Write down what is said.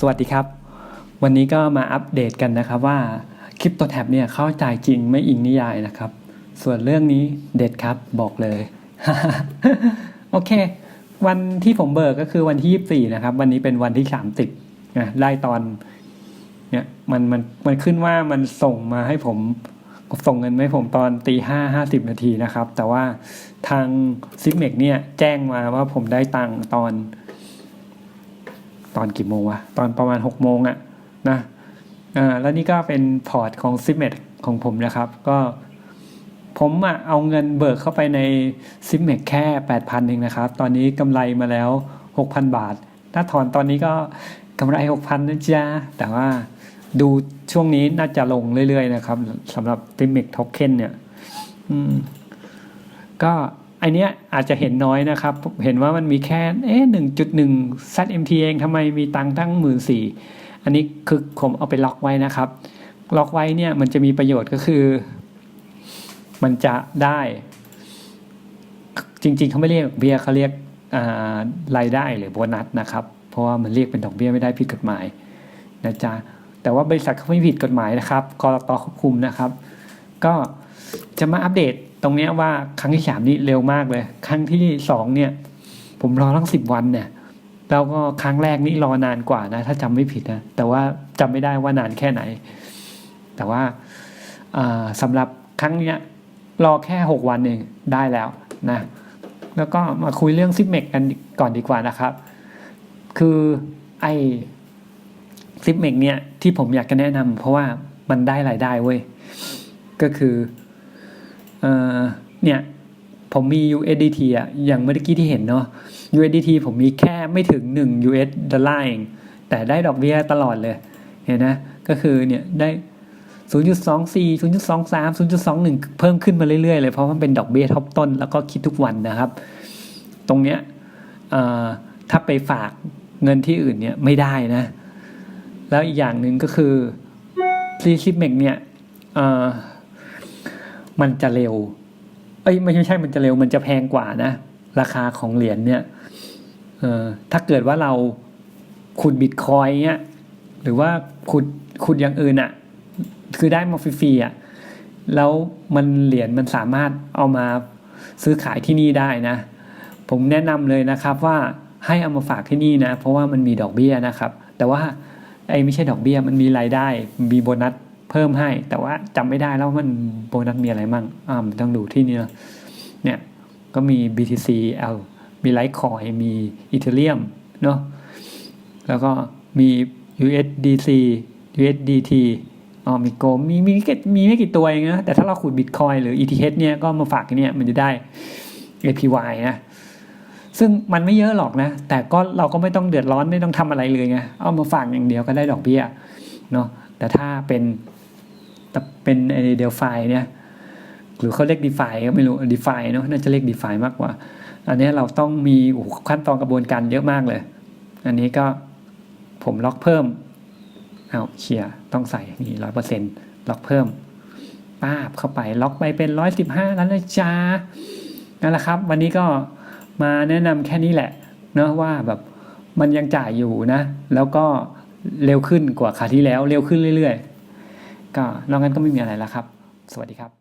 สวัสดีครับ วันนี้ก็มาอัปเดตกันนะครับว่าคลิปตัวแท็บเนี่ยเข้าใจจริงไม่อิงนิยายนะครับ ส่วนเรื่องนี้เด็ดครับบอกเลย โอเค วันที่ผมเบิกก็คือวันที่ 24 นะครับ วันนี้เป็นวันที่ 30นะได้ตอนเนี่ยมันมันมันขึ้นว่ามันส่งมาให้ผมส่งเงินให้ผมตอนตีห้าห้าสิบนาทีนะครับ แต่ว่าทางซิกเมกเนี่ยแจ้งมาว่าผมได้ตังค์ตอน ตอนกี่โมงวะ ตอนประมาณ 6 โมงอะนะอ่าแล้วนี่ก็เป็นพอร์ตของซิมเมของผมนะครับ ก็ผมอะเอาเงินเบิกเข้าไปในซิมเมแค่ 8,000เองนะครับ ตอนนี้กำไรมาแล้ว 6,000 บาท ถ้าถอนตอนนี้ก็กำไร 6,000นะจ๊ะ แต่ว่าดูช่วงนี้น่าจะลงเรื่อยๆนะครับสำหรับซิเม e โทเค็นเนี่ยก็ ไอเนี้ยอาจจะเห็นน้อยนะครับ เห็นว่ามันมีแค่เอ๊ะหนึ่งจุดหนึ่ง ZMT เอ็มทีเองทำไมมีตังตั้งหมื่นสี่อันนี้คือผมเอาไปล็อกไว้นะครับ ล็อกไว้เนี่ยมันจะมีประโยชน์ก็คือ มันจะได้ จริงๆเขาไม่เรียกดอกเบี้ยเขาเรียกรายได้หรือโบนัสนะครับ เพราะว่ามันเรียกเป็นดอกเบี้ยไม่ได้ผิดกฎหมายนะจ๊ะแต่ว่าบริษัทเขาไม่ผิดกฎหมายนะครับกรตควบคุมนะครับ ก็จะมาอัปเดต ตรงเนี้ยว่าครั้งที่สามนี่เร็วมากเลย ครั้งที่สองเนี่ย ผมรอทั้งสิบวันเนี่ยแล้วก็ครั้งแรกนี่รอนานกว่านะ ถ้าจำไม่ผิดนะ แต่ว่าจำไม่ได้ว่านานแค่ไหน แต่ว่าสำหรับครั้งเนี้ยรอแค่หกวันเองได้แล้วนะ แล้วก็มาคุยเรื่องซิปเมกกันก่อนดีกว่านะครับ คือไอซิปเมกเนี่ยที่ผมอยากจะแนะนำเพราะว่ามันได้รายได้เว้ย ก็คือ เนี่ยผมมี USDT อะอย่างเมื่อกี้ที่เห็นเนาะ USDT ผมมีแค่ไม่ถึง 1 US ดอลลาร์เองแต่ได้ดอกเบี้ยตลอดเลย เห็นนะ ก็คือเนี่ยได้ 0.24 0.23 0.21 เพิ่มขึ้นมาเรื่อยๆเลยเพราะมันเป็นดอกเบี้ยทบต้น แล้วก็คิดทุกวันนะครับ ตรงเนี้ยถ้าไปฝากเงินที่อื่นเนี่ยไม่ได้นะ แล้วอีกอย่างหนึ่งก็คือซีซิเมกเนี่ย มันจะเร็ว เอ้ยไม่ใช่มันจะเร็วมันจะแพงกว่านะ ราคาของเหรียญเนี่ยเออถ้าเกิดว่าเราขุดบิตคอยเนี่ยหรือว่าขุดขุดอย่างอื่นอะ่ะ คือได้มาฟรีๆอะ่ะแล้วมันเหรียญมันสามารถเอามาซื้อขายที่นี่ได้นะ ผมแนะนำเลยนะครับว่าให้เอามาฝากที่นี่นะ เพราะว่ามันมีดอกเบี้ยนะครับ แต่ว่าไอ้ไม่ใช่ดอกเบี้ยมันมีรายได้ มีโบนัส เพิ่มให้ แต่ว่าจำไม่ได้แล้วมันโบนัสมีอะไรมั่งอ่าต้องดูที่นี่เนี่ยก็มี BTC L มีไลท์คอยมีอีเทเรียมเนาะแล้วก็มี USDC USDT อ๋อมีโกมีมีมีไม่กี่ตัวเองนะ แต่ถ้าเราขุดบิตคอยหรือ ETH เนี่ยก็มาฝากเนี่ยมันจะได้ APY นะ ซึ่งมันไม่เยอะหรอกนะ แต่ก็เราก็ไม่ต้องเดือดร้อนไม่ต้องทำอะไรเลยไงเอามาฝากอย่างเดียวก็ได้ดอกเบี้ยเนาะแต่ถ้าเป็น แต่เป็นไอเดลไฟเนี่ยหรือเขาเรียกดีฟาก็ไม่รู้ดีฟาเนาะน่าจะเรียกดีฟามากกว่า อันนี้เราต้องมีขั้นตอนกระบวนการเยอะมากเลย อันนี้ก็ผมล็อกเพิ่มเอาเชียร์ต้องใส่นี่ร้อยเปอร์เซ็นต์ล็อกเพิ่มป้าบเข้าไปล็อกไปเป็นร้อยสิบห้าแล้วนะจ้านั่นแหละครับ วันนี้ก็มาแนะนำแค่นี้แหละเนาะว่าแบบมันยังจ่ายอยู่นะ แล้วก็เร็วขึ้นกว่าคาที่แล้วเร็วขึ้นเรื่อยๆ ก็นอกนั้นก็ไม่มีอะไรแล้วครับ สวัสดีครับ